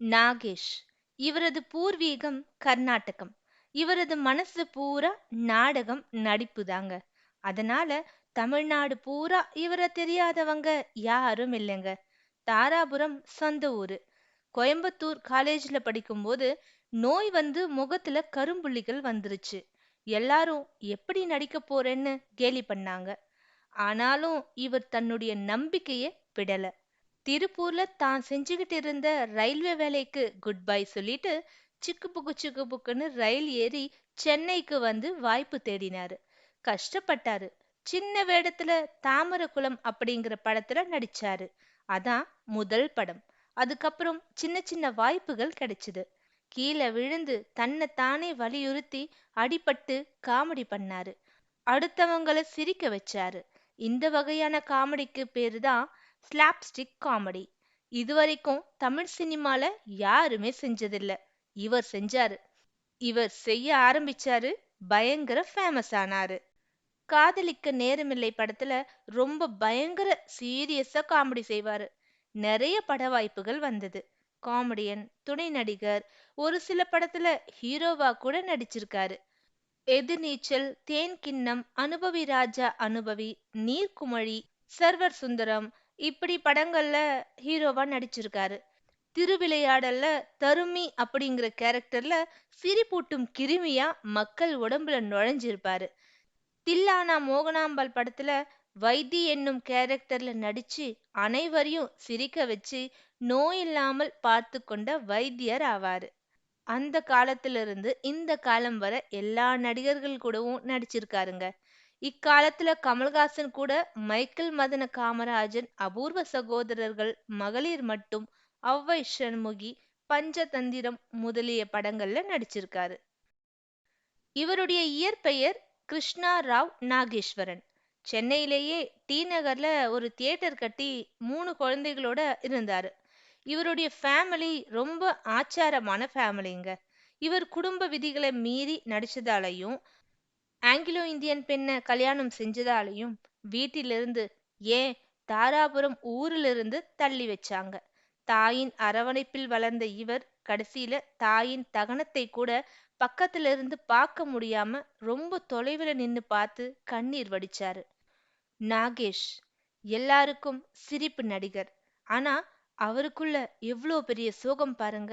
நாகேஷ். இவரது பூர்வீகம் கர்நாடகம். இவரது மனசு பூரா நாடகம் நடிப்பு தாங்க அதனால தமிழ்நாடு பூரா இவரை தெரியாதவங்க யாரும் இல்லைங்க. தாராபுரம் சொந்த ஊரு. கோயம்புத்தூர் காலேஜ்ல படிக்கும்போது நோய் வந்து முகத்துல கரும்புள்ளிகள் வந்துருச்சு. எல்லாரும் எப்படி நடிக்க போறேன்னு கேலி பண்ணாங்க. ஆனாலும் இவர் தன்னுடைய நம்பிக்கைய விடல. திருப்பூர்ல தான் செஞ்சுக்கிட்டு இருந்த ரயில்வே வேலைக்கு குட் பை சொல்லிட்டு சிக்கு புக்கு சிக்கு புக்குன்னு ரயில் ஏறி சென்னைக்கு வந்து வாய்ப்பு தேடினாரு. கஷ்டப்பட்டாரு. சின்ன வேடத்துல தாமரகுளம் அப்படிங்கிற படத்துல நடிச்சாரு. அதான் முதல் படம். அதுக்கப்புறம் சின்ன சின்ன வாய்ப்புகள் கிடைச்சது. கீழே விழுந்து தன்னை தானே வலியுறுத்தி அடிபட்டு காமெடி பண்ணாரு. அடுத்தவங்கள சிரிக்க வச்சாரு. இந்த வகையான காமெடிக்கு பேரு தான் ஸ்லாப்ஸ்டிக் காமெடி இதுவரைக்கும் தமிழ் சினிமால யாருமே செஞ்சதில்ல. இவர் செஞ்சாரு. இவர் செய்ய ஆரம்பிச்சாரு பயங்கர ஃபேமஸ் ஆனாரு. காதலிக்க நேரமில்லை படத்துல ரொம்ப பயங்கர சீரியஸா காமெடி செய்வாரு. நிறைய பட வாய்ப்புகள் வந்தது. காமெடியன் துணை நடிகர் ஒரு சில படத்துல ஹீரோவா கூட நடிச்சிருக்காரு. எதிர்நீச்சல் தேன் கிண்ணம் அனுபவி ராஜா அனுபவி நீர்க்குமழி சர்வர் சுந்தரம் இப்படி படங்கள்ல ஹீரோவா நடிச்சிருக்காரு. திருவிளையாடல்ல தருமி அப்படிங்கிற கேரக்டர்ல சிரிப்பூட்டும் கிருமியா மக்கள் உடம்புல நுழைஞ்சிருப்பாரு. தில்லானா மோகனாம்பாள் படத்துல வைத்தி என்னும் கேரக்டர்ல நடிச்சு அனைவரையும் சிரிக்க வச்சு நோய் இல்லாமல் பார்த்து கொண்ட வைத்தியர் ஆவாரு. அந்த காலத்திலிருந்து இந்த காலம் வர எல்லா நடிகர்கள் கூடவும் நடிச்சிருக்காருங்க. இக்காலத்துல கமல்ஹாசன் கூட மைக்கேல் மதன காமராஜன் அபூர்வ சகோதரர்கள் மகளிர் மட்டும் ஔவை சண்முகி பஞ்சதந்திரம் முதலிய படங்கள்ல நடிச்சிருக்காரு. இவருடைய இயற்பெயர் கிருஷ்ணா ராவ் நாகேஸ்வரன். சென்னையிலேயே டி நகர்ல ஒரு தியேட்டர் கட்டி மூணு குழந்தைகளோட இருந்தாரு. இவருடைய ஃபேமிலி ரொம்ப ஆச்சாரமான ஃபேமிலிங்க. இவர் குடும்ப விதிகளை மீறி நடிச்சதாலையும் ஆங்கிலோ இந்தியன் பெண்ண கல்யாணம் செஞ்சதாலையும் வீட்டிலிருந்து ஏன் தாராபுரம் ஊரிலிருந்து தள்ளி வச்சாங்க. தாயின் அரவணைப்பில் வளர்ந்த இவர் கடைசியில தாயின் தகனத்தை கூட பக்கத்துல இருந்து பார்க்க முடியாம ரொம்ப தொலைவில் நின்னு பார்த்து கண்ணீர் வடிச்சாரு. நாகேஷ் எல்லாருக்கும் சிரிப்பு நடிகர். ஆனா அவருக்குள்ள எவ்வளோ பெரிய சோகம் பாருங்க.